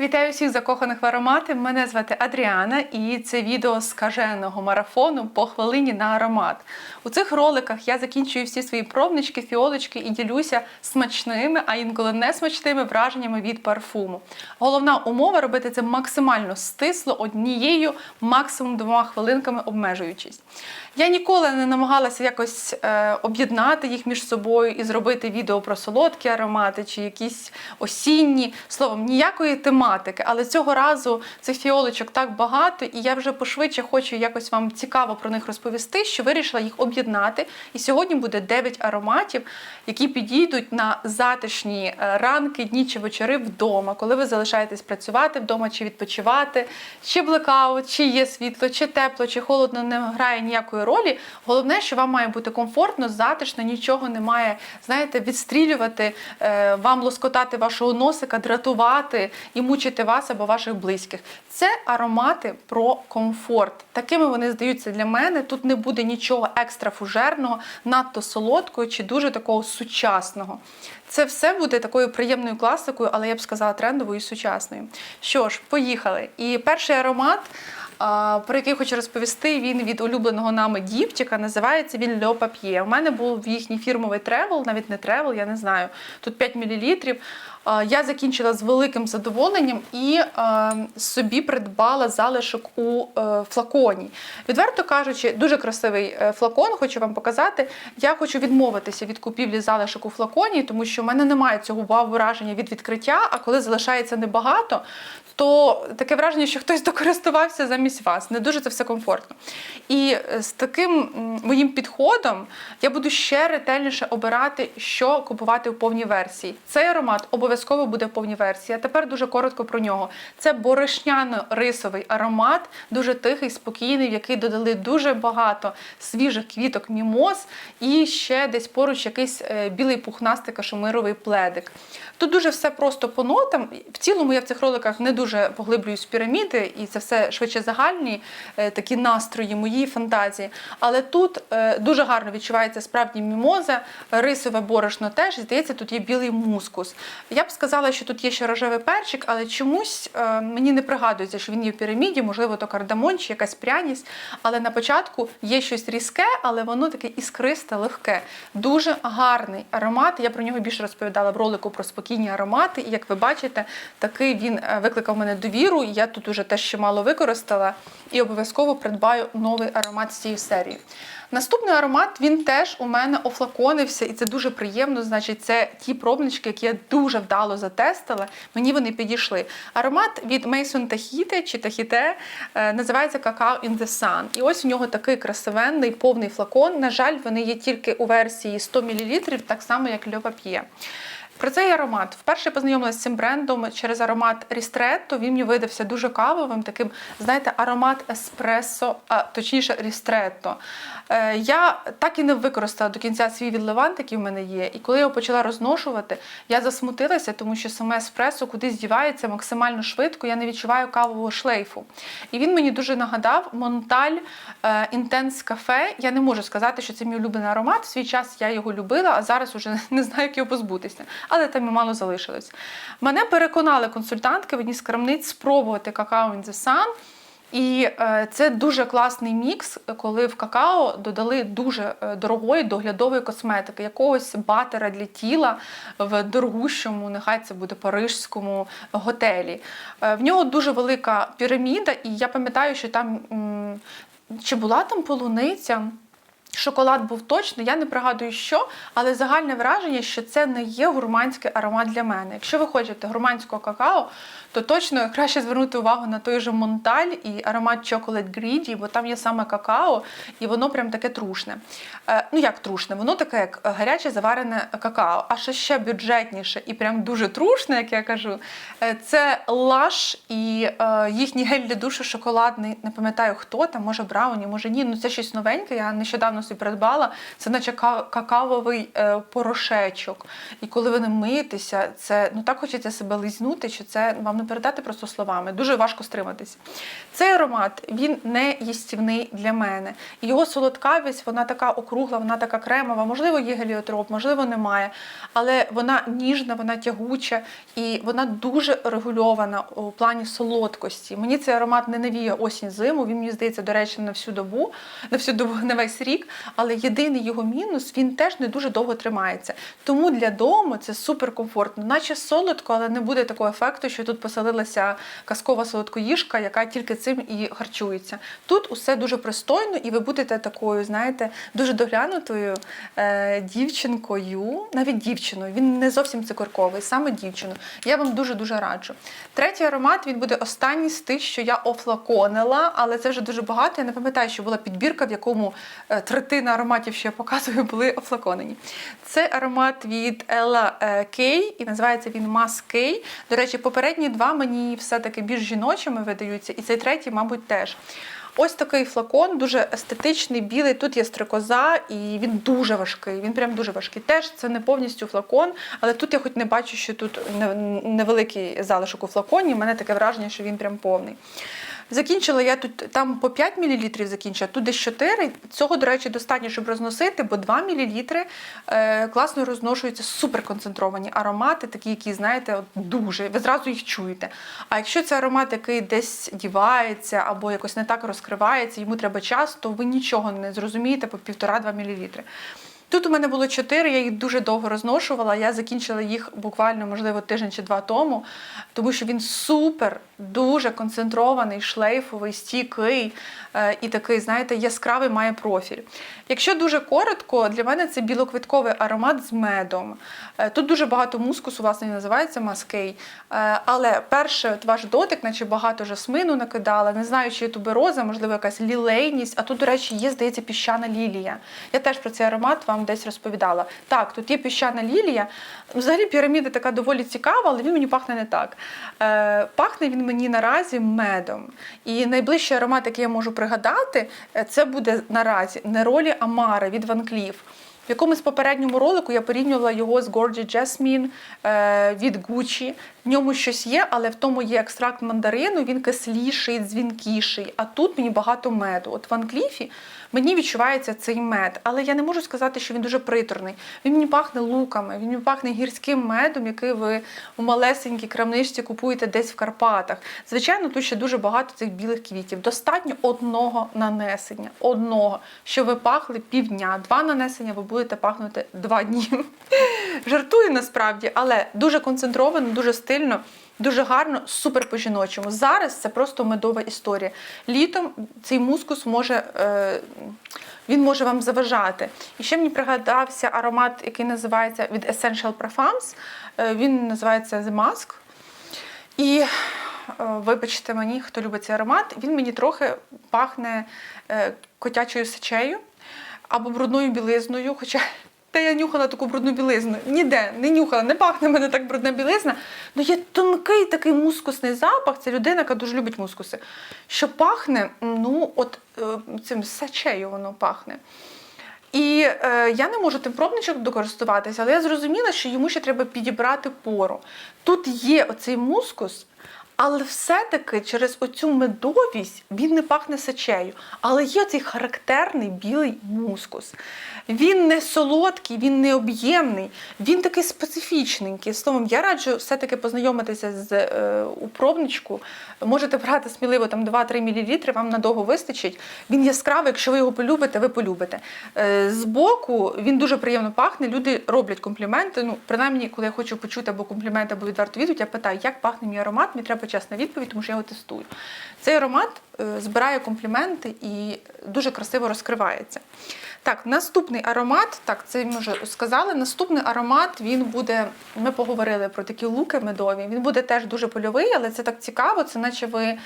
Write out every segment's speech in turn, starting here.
Вітаю всіх закоханих в аромати. Мене звати Адріана, і це відео скаженого марафону по хвилині на аромат. У цих роликах я закінчую всі свої пробнички, фіолочки і ділюся смачними, а інколи не смачними враженнями від парфуму. Головна умова робити це максимально стисло, однією, максимум двома хвилинками обмежуючись. Я ніколи не намагалася якось е, об'єднати їх між собою і зробити відео про солодкі аромати чи якісь осінні. Словом, ніякої тематики. Але цього разу цих фіолочок так багато, і я вже пошвидше хочу якось вам цікаво про них розповісти, що вирішила їх об'єднати. І сьогодні буде 9 ароматів, які підійдуть на затишні е, ранки, дні чи вечори вдома, коли ви залишаєтесь працювати вдома чи відпочивати, чи блекаут, чи є світло, чи тепло, чи холодно, не грає ніякої ролі. Головне, що вам має бути комфортно, затишно, нічого не має, знаєте, відстрілювати, е, вам лоскотати вашого носика, дратувати і мучити вас або ваших близьких. Це аромати про комфорт. Такими вони здаються для мене. Тут не буде нічого екстра фужерного, надто солодкого чи дуже такого сучасного. Це все буде такою приємною класикою, але я б сказала трендовою і сучасною. Що ж, поїхали. І перший аромат. Про який хочу розповісти, він від улюбленого нами дівчика. Називається він Le Papier. У мене був їхній фірмовий тревел, навіть не тревел, я не знаю. Тут 5 мл. Я закінчила з великим задоволенням і е, собі придбала залишок у е, флаконі. Відверто кажучи, дуже красивий е, флакон, хочу вам показати. Я хочу відмовитися від купівлі залишок у флаконі, тому що в мене немає цього вау-враження від відкриття, а коли залишається небагато, то таке враження, що хтось докористувався замість вас. Не дуже це все комфортно. І з таким моїм підходом я буду ще ретельніше обирати, що купувати в повній версії. Цей аромат обов'язково буде в повній версії. Тепер дуже коротко про нього. Це борошняно-рисовий аромат, дуже тихий, спокійний, в який додали дуже багато свіжих квіток мімоз і ще десь поруч якийсь е, білий пухнастий кашемировий пледик. Тут дуже все просто по нотам. В цілому я в цих роликах не дуже поглиблююсь в піраміди, і це все швидше загальні е, такі настрої, мої фантазії. Але тут е, дуже гарно відчувається справді мімоза, рисове борошно теж. і, Здається, тут є білий мускус. Я сказала, що тут є ще рожевий перчик, але чомусь е, мені не пригадується, що він є в піраміді, можливо, то кардамон чи якась пряність. Але на початку є щось різке, але воно таке іскристе, легке. Дуже гарний аромат. Я про нього більше розповідала в ролику про спокійні аромати. І як ви бачите, такий він е, викликав мене довіру. Я тут уже теж ще мало використала і обов'язково придбаю новий аромат з цієї серії. Наступний аромат він теж у мене офлаконився, і це дуже приємно. Значить, це ті пробнички, які я дуже вдало затестила. Мені вони підійшли. Аромат від Мейсон Тахіте чи Tahite е, називається Какао in the Sun. І ось у нього такий красивенний повний флакон. На жаль, вони є тільки у версії 100 мл, так само як Льопап'є. Про цей аромат вперше познайомилася з цим брендом через аромат Рістретто. Він мені видався дуже кавовим, таким, знаєте, аромат еспресо, а точніше рістретто. Е, я так і не використала до кінця свій відливант, який в мене є. І коли я його почала розношувати, я засмутилася, тому що саме еспресо кудись дівається максимально швидко. Я не відчуваю кавового шлейфу. І він мені дуже нагадав Монталь Інтенс Кафе. Я не можу сказати, що це мій улюблений аромат. В свій час я його любила, а зараз уже не знаю, як його позбутися. Але там і мало залишилось. Мене переконали консультантки в одній з крамниць спробувати какао in the Sun. І е, це дуже класний мікс, коли в какао додали дуже е, дорогої доглядової косметики, якогось батера для тіла в дорогущому, нехай це буде парижському готелі. Е, В нього дуже велика піраміда, і я пам'ятаю, що там чи була там полуниця. Шоколад був точно, я не пригадую, що, але загальне враження, що це не є гурманський аромат для мене. Якщо ви хочете гурманського какао, то точно краще звернути увагу на той же Монталь і аромат Chocolate Greedy, бо там є саме какао, і воно прям таке трушне. Е, ну як трушне, воно таке, як гаряче заварене какао. А що ще бюджетніше і прям дуже трушне, як я кажу, е, це лаш і е, їхній гель для душу шоколадний. Не пам'ятаю хто там, може Брауні, може ні. Ну це щось новеньке. Я нещодавно собі придбала, це наче ка- какавовий порошечок. І коли ви ним миєтеся, це ну так хочеться себе лизнути, що це вам не передати просто словами. Дуже важко стриматися. Цей аромат він не їстівний для мене. Його солодкавість, вона така округла, вона така кремова. Можливо, є геліотроп, можливо, немає. Але вона ніжна, вона тягуча і вона дуже регульована у плані солодкості. Мені цей аромат не навіє осінь зиму. Він мені здається, до речі, на всю добу, на всю добу, на весь рік. Але єдиний його мінус він теж не дуже довго тримається. Тому для дому це супер комфортно, наче солодко, але не буде такого ефекту, що тут поселилася казкова солодкоїжка, яка тільки цим і харчується. Тут усе дуже пристойно, і ви будете такою, знаєте, дуже доглянутою е, дівчинкою, навіть дівчиною. Він не зовсім цукерковий, саме дівчиною. Я вам дуже дуже раджу. Третій аромат він буде останній з тих, що я офлаконила, але це вже дуже багато. Я не пам'ятаю, що була підбірка, в якому е, третина ароматів, що я показую, були офлаконені. Це аромат від Ella Kay, і називається він Mass K. До речі, попередні два мені все-таки більш жіночими видаються, і цей третій, мабуть, теж. Ось такий флакон, дуже естетичний, білий. Тут є стрикоза, і він дуже важкий. Він прям дуже важкий. Теж це не повністю флакон, але тут я хоч не бачу, що тут невеликий залишок у флаконі. У мене таке враження, що він прям повний. Закінчила я тут там по 5 мл закінчила, тут десь 4. Цього, до речі, достатньо, щоб розносити, бо 2 мл е, класно розношуються суперконцентровані аромати, такі, які, знаєте, от дуже, ви зразу їх чуєте. А якщо це аромат, який десь дівається або якось не так розкривається, йому треба час, то ви нічого не зрозумієте по 1,5-2 мл. Тут у мене було чотири, я їх дуже довго розношувала. Я закінчила їх буквально, можливо, тиждень чи два тому, тому що він супер, дуже концентрований, шлейфовий, стійкий е, і такий, знаєте, яскравий має профіль. Якщо дуже коротко, для мене це білоквитковий аромат з медом. Е, Тут дуже багато мускусу, власне, і називається маскей. Е, Але перше, ваш дотик, наче багато жасмину накидала. Не знаю, чи є тубероза, можливо, якась лілейність. А тут, до речі, є, здається, піщана лілія. Я теж про цей аромат вам десь розповідала. Так, тут є піщана лілія. Взагалі піраміда така доволі цікава, але він мені пахне не так. Е, Пахне він мені наразі медом. І найближчий аромат, який я можу пригадати, е, це буде наразі Неролі Амара від Ван Cleef. В якомусь попередньому ролику я порівнювала його з Gorgie Jasmine е, від Gucci. В ньому щось є, але в тому є екстракт мандарину, він кисліший, дзвінкіший. А тут мені багато меду. От в Анкліфі мені відчувається цей мед, але я не можу сказати, що він дуже приторний. Він мені пахне луками, він мені пахне гірським медом, який ви у малесенькій крамничці купуєте десь в Карпатах. Звичайно, тут ще дуже багато цих білих квітів. Достатньо одного нанесення, одного, що ви пахли півдня. Два нанесення ви будете пахнути два дні. Жартую насправді, але дуже концентровано, дуже стильно. Дуже гарно, супер по-жіночому. Зараз це просто медова історія. Літом цей мускус може, е, він може вам заважати. І ще мені пригадався аромат, який називається від Essential Parfums. Е, він називається The Mask. І е, вибачте мені, хто любить цей аромат, він мені трохи пахне котячою сечею або брудною білизною. Хоча та я нюхала таку брудну білизну. Ніде не нюхала, не пахне мене так брудна білизна. Ну є тонкий такий мускусний запах. Це людина, яка дуже любить мускуси. Що пахне, ну, от е, цим сечею воно пахне. І е, я не можу тим пробничком докористуватися, але я зрозуміла, що йому ще треба підібрати пору. Тут є оцей мускус, але все-таки через оцю медовість він не пахне сечею. Але є цей характерний білий мускус. Він не солодкий, він не об'ємний, він такий специфічненький. Словом, я раджу все-таки познайомитися з е, у пробничку. Можете брати сміливо там 2-3 мл, вам надовго вистачить. Він яскравий, якщо ви його полюбите, ви полюбите. Е, збоку він дуже приємно пахне. Люди роблять компліменти. Ну, принаймні, коли я хочу почути або комплімент, або відверту відповідь, я питаю, як пахне мій аромат, мені треба чесна відповідь, тому що я його тестую. Цей аромат е, збирає компліменти і дуже красиво розкривається. Так, наступний аромат, так, це ми вже сказали. Наступний аромат він буде. Ми поговорили про такі луки медові. Він буде теж дуже польовий, але це так цікаво, це наче ви.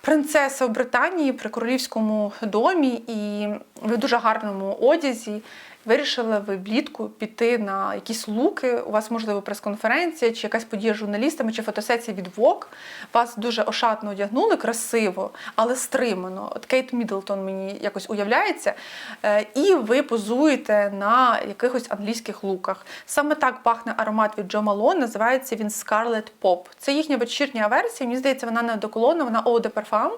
Принцеса в Британії при королівському домі, і в дуже гарному одязі. Вирішили ви влітку піти на якісь луки, у вас, можливо, прес-конференція, чи якась подія з журналістами, чи фотосесія від Vogue, вас дуже ошатно одягнули, красиво, але стримано. От Кейт Міддлтон мені якось уявляється, е, і ви позуєте на якихось англійських луках. Саме так пахне аромат від Джо Малон, називається він Scarlet Pop. Це їхня вечірня версія, мені здається, вона не одеколонна, вона Eau de Parfum.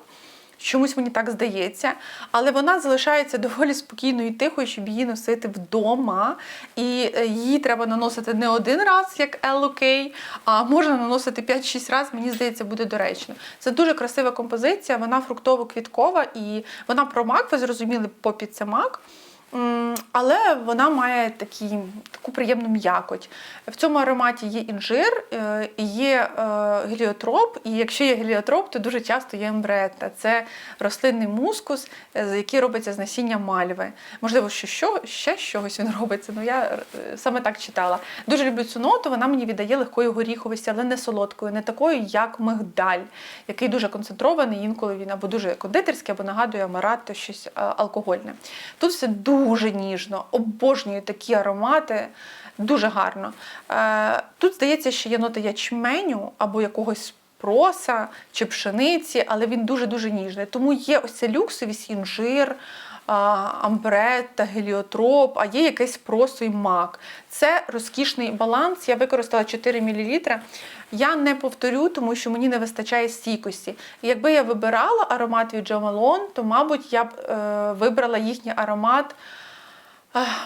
Чомусь мені так здається, але вона залишається доволі спокійною і тихою, щоб її носити вдома. І е, її треба наносити не один раз, як LOK, а можна наносити 5-6 разів, мені здається, буде доречно. Це дуже красива композиція, вона фруктово-квіткова і вона про мак, ви зрозуміли, попід це мак. Але вона має такі, таку приємну м'якоть. В цьому ароматі є інжир, е, є е, геліотроп, і якщо є геліотроп, то дуже часто є ембретта. Це рослинний мускус, е, який робиться з насіння мальви. Можливо, що, що ще чогось він робиться. Ну я саме так читала. Дуже люблю цю ноту. Вона мені віддає легкої горіховості, але не солодкою, не такою, як мигдаль, який дуже концентрований. Інколи він або дуже кондитерський, або нагадує амарат, то щось алкогольне. Тут все дуже ніжно, обожнюю такі аромати. Дуже гарно. Е, Тут здається, що є нота ячменю або якогось проса чи пшениці, але він дуже-дуже ніжний. Тому є ось ця люксовість, інжир, амбрет та геліотроп, а є якийсь просо і мак. Це розкішний баланс. Я використала 4 мл. Я не повторю, тому що мені не вистачає стійкості. Якби я вибирала аромат від Jo то, мабуть, я б е, вибрала їхній аромат.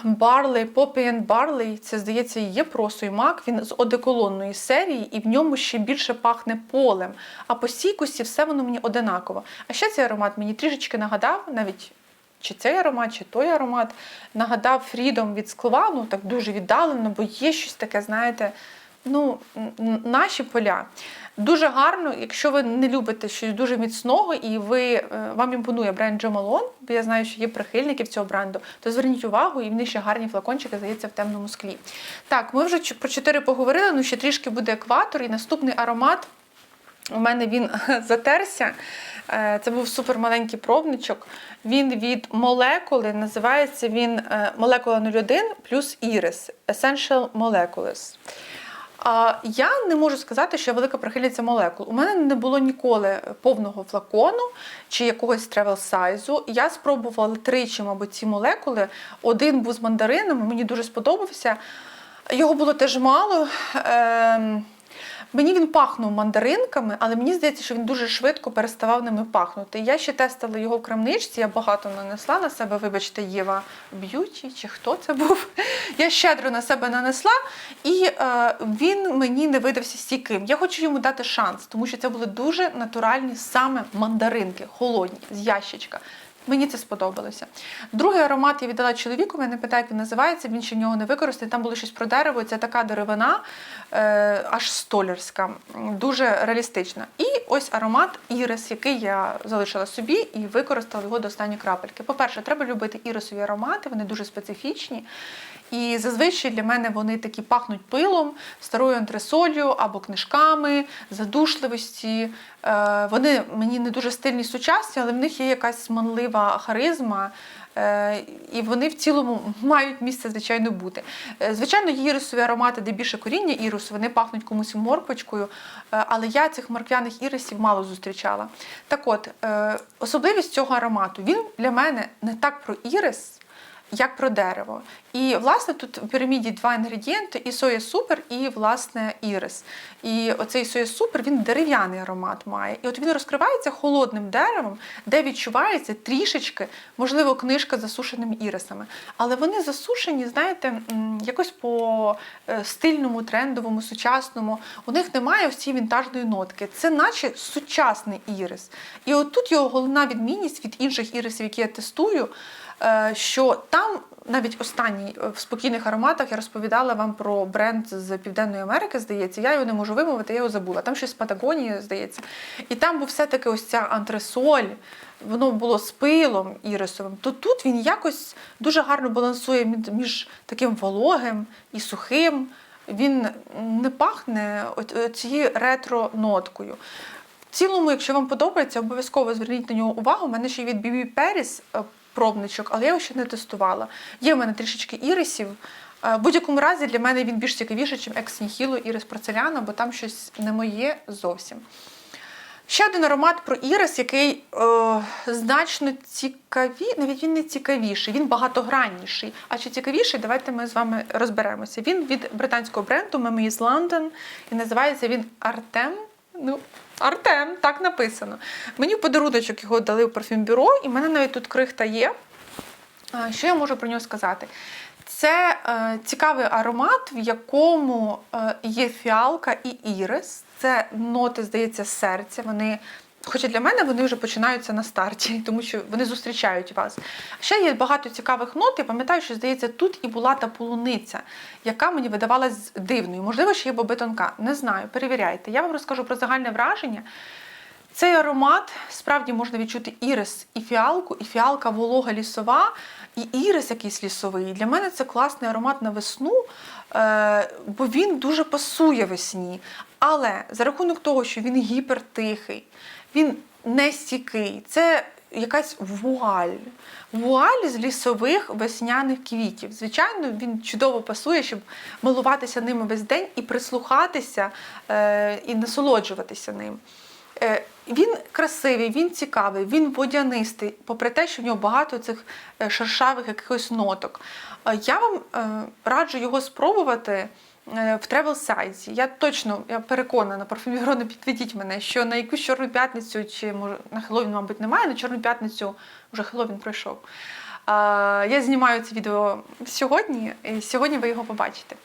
Барлей, Poppy Barley, це, здається, є просто мак. Він з одеколонної серії, і в ньому ще більше пахне полем. А по стійкості все воно мені одинаково. А ще цей аромат мені трішечки нагадав, навіть чи цей аромат, чи той аромат, нагадав Фрідом від скла, ну так дуже віддалено, бо є щось таке, знаєте, ну, наші поля. Дуже гарно, якщо ви не любите щось дуже міцного і ви, е, вам імпонує бренд Jo Malone, бо я знаю, що є прихильників цього бренду, то зверніть увагу, і в них ще гарні флакончики, здається, в темному склі. Так, ми вже про чотири поговорили, ну ще трішки буде екватор, і наступний аромат. У мене він затерся. Е, Це був супермаленький пробничок. Він від молекули, називається він е, молекула 01 плюс Iris Essential Molecules. Я не можу сказати, що я велика прихильниця молекул. У мене не було ніколи повного флакону чи якогось тревел сайзу. Я спробувала тричі, мабуть, ці молекули. Один був з мандарином, мені дуже сподобався. Його було теж мало. Мені він пахнув мандаринками, але мені здається, що він дуже швидко переставав ними пахнути. Я ще тестила його в крамничці, я багато нанесла на себе, вибачте, Єва Б'юті, чи хто це був. Я щедро на себе нанесла, і е, він мені не видався стійким. Я хочу йому дати шанс, тому що це були дуже натуральні саме мандаринки, холодні, з ящичка. Мені це сподобалося. Другий аромат я віддала чоловіку, мене питає, як він називається, він ще в нього не використає. Там було щось про дерево. Це така деревина, е, аж столярська, дуже реалістична. І ось аромат ірис, який я залишила собі і використала його до останньої крапельки. По-перше, треба любити ірисові аромати, вони дуже специфічні. І зазвичай для мене вони такі пахнуть пилом, старою антресолью або книжками, задушливості. Е, Вони мені не дуже стильні сучасні, але в них є якась манлива харизма. е, І вони в цілому мають місце, звичайно, бути. Е, Звичайно, є ірисові аромати, де більше коріння ірису, вони пахнуть комусь морквочкою, але я цих морквяних ірисів мало зустрічала. Так от, особливість цього аромату, він для мене не так про ірис, як про дерево. І власне тут в піраміді два інгредієнти: і соя супер, і власне ірис. І оцей соя супер він дерев'яний аромат має. І от він розкривається холодним деревом, де відчувається трішечки, можливо, книжка з засушеними ірисами. Але вони засушені, знаєте, якось по е, стильному, трендовому, сучасному. У них немає цієї вінтажної нотки. Це наче сучасний ірис. І от тут його головна відмінність від інших ірисів, які я тестую е, що там навіть останній е, в спокійних ароматах я розповідала вам про бренд з Південної Америки, здається. Я його не можу вимовити, я його забула. Там щось з Патагонії, здається. І там був все-таки ось ця антресоль, воно було з пилом ірисовим. То тут він якось дуже гарно балансує між таким вологим і сухим. Він не пахне от цією ретро-ноткою. В цілому, якщо вам подобається, обов'язково зверніть на нього увагу. У мене ще від Paris е, пробничок, але я його ще не тестувала. Є в мене трішечки ірисів. Е, В будь-якому разі для мене він більш цікавіший, ніж екс ірис порцеляна, бо там щось не моє зовсім. Ще один аромат про ірис, який е, значно цікаві, навіть він не цікавіший, він багатогранніший. А чи цікавіший, давайте ми з вами розберемося. Він від британського бренду Memories London і називається він Артем. Ну, Артем, так написано. Мені в подаруночок його дали в парфюмбюро, і в мене навіть тут крихта є. Що я можу про нього сказати? Це е, цікавий аромат, в якому е, є фіалка і ірис. Це ноти, здається, серця. Вони, хоча для мене вони вже починаються на старті, тому що вони зустрічають вас. Ще є багато цікавих нот. Я пам'ятаю, що здається, тут і була та полуниця, яка мені видавалась дивною. Можливо, ще є боби тонка. Не знаю, перевіряйте. Я вам розкажу про загальне враження. Цей аромат справді можна відчути ірис і фіалку, і фіалка волога лісова, і ірис якийсь лісовий. Для мене це класний аромат на весну, е, бо він дуже пасує весні. Але за рахунок того, що він гіпертихий, він не стійкий, це якась вуаль. Вуаль з лісових весняних квітів. Звичайно, він чудово пасує, щоб милуватися ними весь день і прислухатися е, і насолоджуватися ним. Е, Він красивий, він цікавий, він водянистий, попри те, що в нього багато цих е, шершавих якихось ноток. Я вам раджу його спробувати в тревел сайзі. Я точно я переконана, парфюміро не підведіть мене, що на якусь чорну п'ятницю, чи може на Хеллоуін, мабуть, немає, на чорну п'ятницю вже Хеллоуін пройшов. Е, Я знімаю це відео сьогодні, і сьогодні ви його побачите.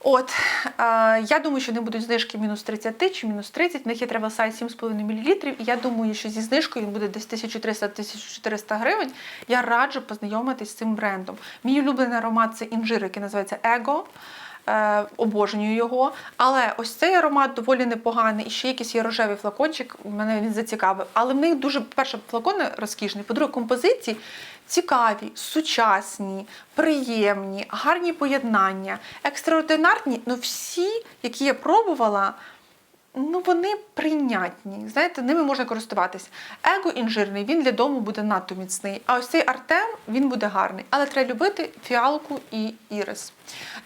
От, е, я думаю, що не будуть знижки мінус 30 чи мінус 30. В них є travel size 7,5 мл. І я думаю, що зі знижкою він буде десь 1300-1400 гривень. Я раджу познайомитись з цим брендом. Мій улюблений аромат це інжир, який називається Ego. Е, обожнюю його. Але ось цей аромат доволі непоганий. І ще якийсь є рожевий флакончик, мене він зацікавив. Але в них дуже, перше, флакони розкішні, по-друге, композиції цікаві, сучасні, приємні, гарні поєднання, екстраординарні. Ну всі, які я пробувала, ну вони прийнятні. Знаєте, ними можна користуватись. Его інжирний, він для дому буде надто міцний. А ось цей Артем він буде гарний. Але треба любити фіалку і ірис.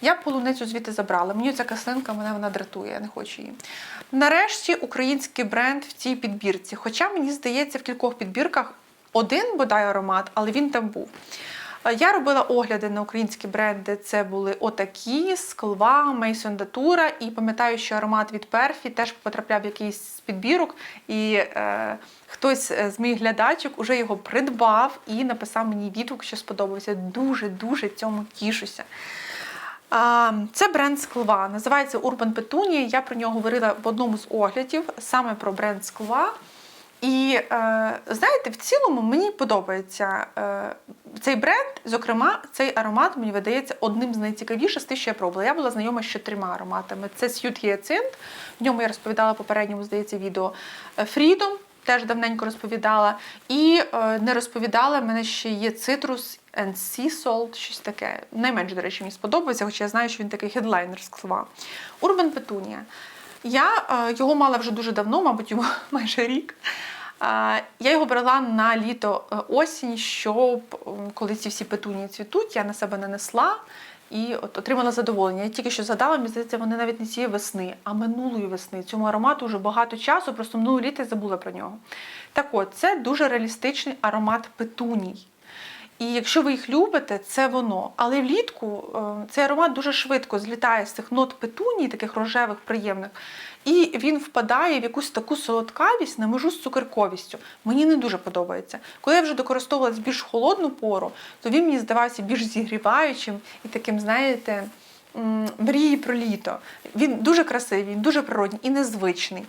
Я полуницю звідти забрала. Мені ця каслинка мене вона дратує, я не хочу її. Нарешті український бренд в цій підбірці. Хоча мені здається, в кількох підбірках один бодай аромат, але він там був. Е, Я робила огляди на українські бренди. Це були отакі, Склва, Мейсон Датура. І пам'ятаю, що аромат від Перфі теж потрапляв в якийсь підбірок, і е, хтось з моїх глядачок уже його придбав і написав мені відгук, що сподобався. Дуже дуже цьому тішуся. Це бренд Склва. Називається Urban Petunia. Я про нього говорила в одному з оглядів, саме про бренд Склва. І е, знаєте, в цілому мені подобається е, цей бренд, зокрема, цей аромат мені видається одним з найцікавіших з тих, що я пробувала. Я була знайома з чотирма ароматами. Це Сьют Гіацинт, в ньому я розповідала попередньому, здається, відео Freedom, теж давненько розповідала. І е, не розповідала, мене ще є цитрус and Sea Salt, щось таке. Найменше, до речі, мені сподобається, хоча я знаю, що він такий хедлайнер з клава. Urban Petunia. Я е, його мала вже дуже давно, мабуть, йому майже рік. Я його брала на літо е, осінь, щоб коли ці всі петунії цвітуть, я на себе нанесла і от отримала задоволення. Я тільки що згадала, мені здається, вони навіть не цієї весни, а минулої весни. Цьому аромату вже багато часу, просто минулого літа забула про нього. Так от, це дуже реалістичний аромат петуній. І якщо ви їх любите, це воно. Але влітку е, цей аромат дуже швидко злітає з цих нот петунії, таких рожевих, приємних, і він впадає в якусь таку солодкавість на межу з цукерковістю. Мені не дуже подобається. Коли я вже докористовувалась більш холодну пору, то він мені здавався більш зігріваючим і таким, знаєте, мрії про літо. Він дуже красивий, він дуже природній і незвичний.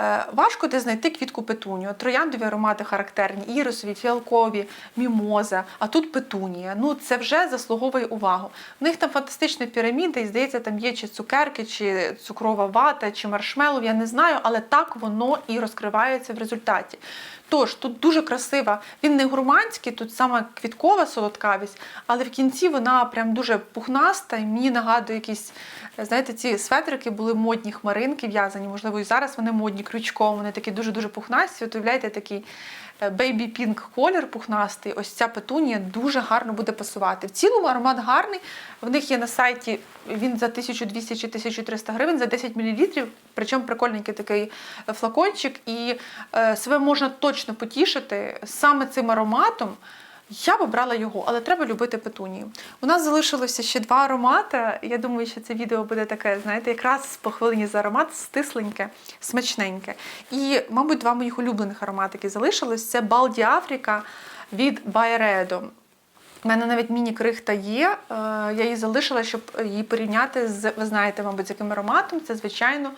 Е, Важко де знайти квітку петунію. Трояндові аромати характерні, ірисові, фіалкові, мімоза, а тут петунія. Ну це вже заслуговує увагу. В них там фантастична піраміда, і здається, там є чи цукерки, чи цукрова вата, чи маршмелов, я не знаю, але так воно і розкривається в результаті. Тож тут дуже красива. Він не гурманський, тут саме квіткова солодкавість, але в кінці вона прям дуже пухнаста. І мені нагадує якісь, знаєте, ці светрики були модні хмаринки в'язані. Можливо, і зараз вони модні крючком. Вони такі дуже дуже пухнасті. От уявляєте, такий бейбі пінк колір пухнастий. Ось ця петунія дуже гарно буде пасувати. В цілому аромат гарний. В них є на сайті він за 1200 чи 1300 гривень за 10 мл. Причому прикольненький такий флакончик, і е, себе можна точно потішити саме цим ароматом. Я б обрала його, але треба любити петунію. У нас залишилося ще два аромати. Я думаю, що це відео буде таке, знаєте, якраз по хвилині за аромат, стисленьке, смачненьке. І, мабуть, два моїх улюблених ароматики залишилось. Це Балді Африка від Байредо. У мене навіть міні-крихта є. е, Я її залишила, щоб її порівняти з, ви знаєте, мабуть, з яким ароматом. Це, звичайно,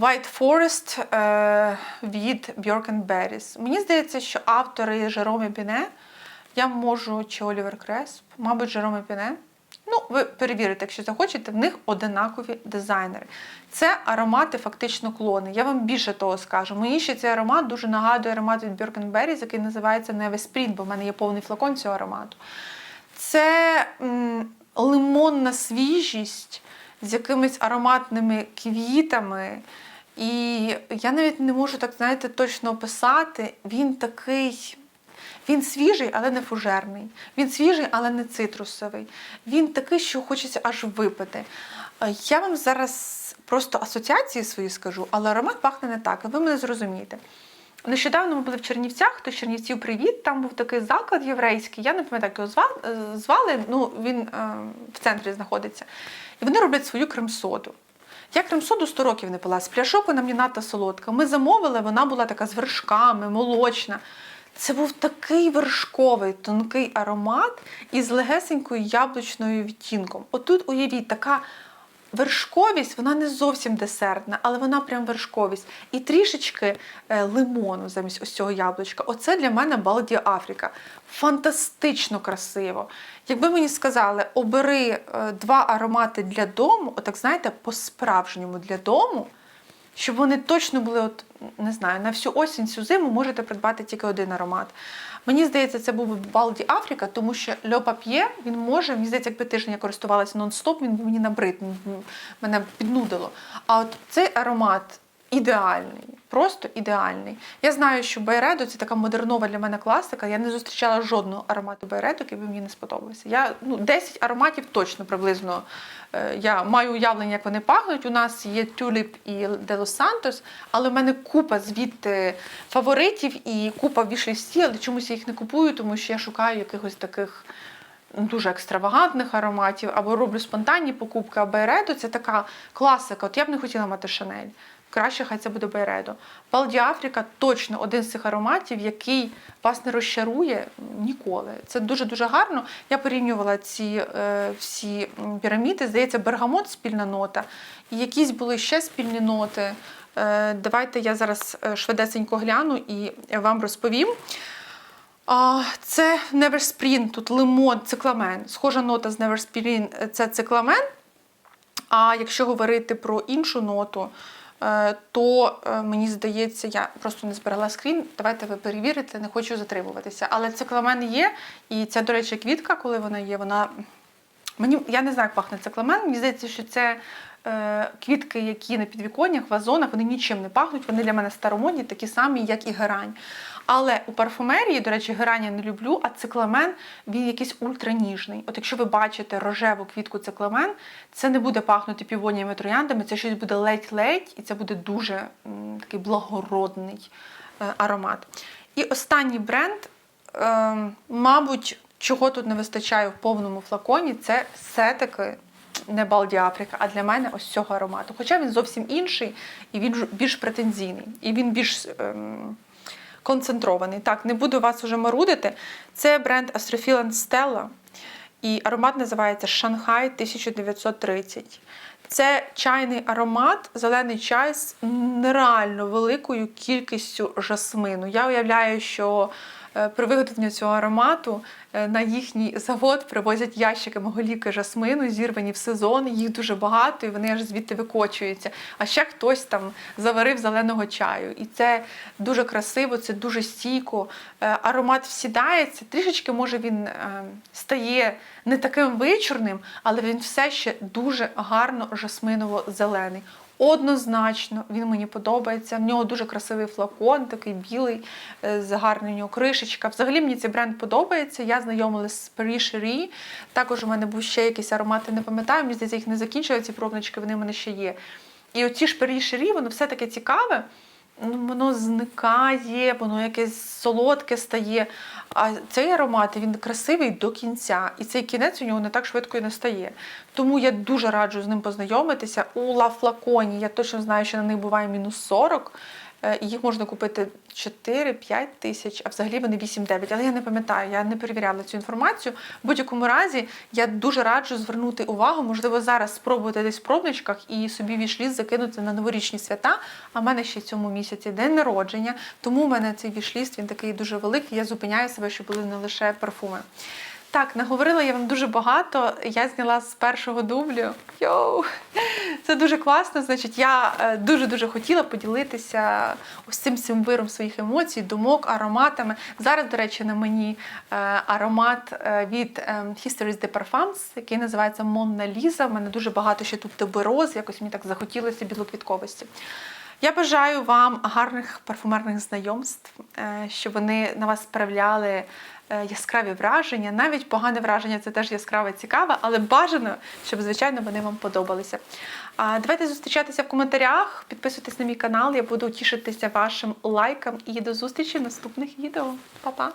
White Forest е, від Bjork Berries. Мені здається, що автори Жероме Біне, я можу, чи Олівер Кресп, мабуть, Жероме Біне. Ну, ви перевірите, якщо захочете, в них одинакові дизайнери. Це аромати, фактично клони. Я вам більше того скажу. Мені ще цей аромат дуже нагадує аромат від Birkin який називається Neve Spring, бо в мене є повний флакон цього аромату. Це м, лимонна свіжість з якимись ароматними квітами. І я навіть не можу так, знаєте, точно описати. Він такий. Він свіжий, але не фужерний. Він свіжий, але не цитрусовий. Він такий, що хочеться аж випити. Е, Я вам зараз просто асоціації свої скажу, але аромат пахне не так. Ви мене зрозумієте. Нещодавно ми були в Чернівцях, то Чернівців привіт. Там був такий заклад єврейський. Я не пам'ятаю, як його звали, е. Ну він е, в центрі знаходиться. І вони роблять свою крем-соду. Я крем-соду 100 років не пила. З пляшок вона мені надто солодка. Ми замовили, вона була така з вершками, молочна. Це був такий вершковий тонкий аромат із легесенькою яблучною відтінком. Отут, уявіть, така вершковість, вона не зовсім десертна, але вона прям вершковість. І трішечки е, лимону замість ось цього яблучка. Оце для мене Балді Африка. Фантастично красиво. Якби мені сказали, обери е, два аромати для дому, отак знаєте, по-справжньому для дому. Щоб вони точно були, от не знаю, на всю осінь, всю зиму можете придбати тільки один аромат. Мені здається, це був Балді Африка, тому що Льо Пап'є, він може, мені здається, якби тиждень я користувалася нон-стоп, він мені набрид, мене піднудило. А от цей аромат ідеальний, просто ідеальний. Я знаю, що Байредо це така модернова для мене класика. Я не зустрічала жодного аромату Байредо, який би мені не сподобався. Я ну, 10 ароматів точно приблизно. е, Я маю уявлення, як вони пахнуть. У нас є Тюліп і Де Лос Сантос, але в мене купа звідти фаворитів і купа вішлісті, але чомусь я їх не купую, тому що я шукаю якихось таких дуже екстравагантних ароматів, або роблю спонтанні покупки, а Байредо це така класика. От я б не хотіла мати Шанель. Краще хай це буде Байредо. Балді Африка точно один з цих ароматів, який вас не розчарує ніколи. Це дуже-дуже гарно. Я порівнювала ці е, всі піраміди. Здається, бергамот спільна нота, і якісь були ще спільні ноти. Е, давайте я зараз е, швидесенько гляну і вам розповім. Це Neverspring, тут лимон, цикламен. Схожа нота з Neverspring – це цикламен. А якщо говорити про іншу ноту, то е, мені здається, я просто не збирала скрін. Давайте ви перевірите, не хочу затримуватися. Але цикламен є, і ця, до речі, квітка, коли вона є, вона. Мені я не знаю, як пахне цикламен. Мені здається, що це е, квітки, які на підвіконнях, вазонах, вони нічим не пахнуть. Вони для мене старомодні, такі самі, як і герань. Але у парфумерії, до речі, герань я не люблю, а цикламен він якийсь ультраніжний. От якщо ви бачите рожеву квітку цикламен, це не буде пахнути півоніями трояндами, це щось буде ледь-ледь, і це буде дуже такий благородний е, аромат. І останній бренд, е, мабуть, чого тут не вистачає в повному флаконі, це все-таки не Балді Африка, а для мене ось цього аромату. Хоча він зовсім інший і він більш претензійний, і він більш ем, концентрований. Так, не буду вас уже марудити. Це бренд Astrophilan Stella. І аромат називається Шанхай 1930. Це чайний аромат, зелений чай з нереально великою кількістю жасмину. Я уявляю, що при виготовленні цього аромату е, на їхній завод привозять ящики моголіки жасмину, зірвані в сезон. Їх дуже багато, і вони аж звідти викочуються. А ще хтось там заварив зеленого чаю. І це дуже красиво, це дуже стійко. Е, Аромат всідається. Трішечки, може, він е, стає не таким вичорним, але він все ще дуже гарно жасминово-зелений. Однозначно, він мені подобається. В нього дуже красивий флакон, такий білий, е, з гарною нього кришечка. Взагалі мені цей бренд подобається. Я знайомилась з Paris Cherie. Також у мене був ще якісь аромати, не пам'ятаю, мені здається, їх не закінчили, ці пробнички, вони в мене ще є. І оці ж Paris Cherie, воно все таке цікаве. Воно зникає, воно якесь солодке стає. А цей аромат він красивий до кінця. І цей кінець у нього не так швидко і не стає. Тому я дуже раджу з ним познайомитися. У Ла Флаконі я точно знаю, що на них буває мінус 40. Е, Їх можна купити 4-5 тисяч, а взагалі вони 8-9. Але я не пам'ятаю, я не перевіряла цю інформацію. В будь-якому разі я дуже раджу звернути увагу. Можливо, зараз спробувати десь в пробничках і собі вішліст закинути на новорічні свята. А в мене ще в цьому місяці день народження. Тому в мене цей вішліст він такий дуже великий. Я зупиняю себе, щоб були не лише парфуми. Так, наговорила я вам дуже багато. Я зняла з першого дублю. Йоу! Це дуже класно. Значить, я е, дуже-дуже хотіла поділитися ось цим симвиром своїх емоцій, думок, ароматами. Зараз, до речі, на мені е, аромат е, від е, Histories de Parfums, який називається Монна Ліза. У мене дуже багато ще тут тубероз, якось мені так захотілося білоквітковості. Я бажаю вам гарних парфумерних знайомств, щоб вони на вас справляли яскраві враження. Навіть погане враження це теж яскраве, цікаве, але бажано, щоб, звичайно, вони вам подобалися. Давайте зустрічатися в коментарях, підписуйтесь на мій канал, я буду тішитися вашим лайкам і до зустрічі в наступних відео. Па-па!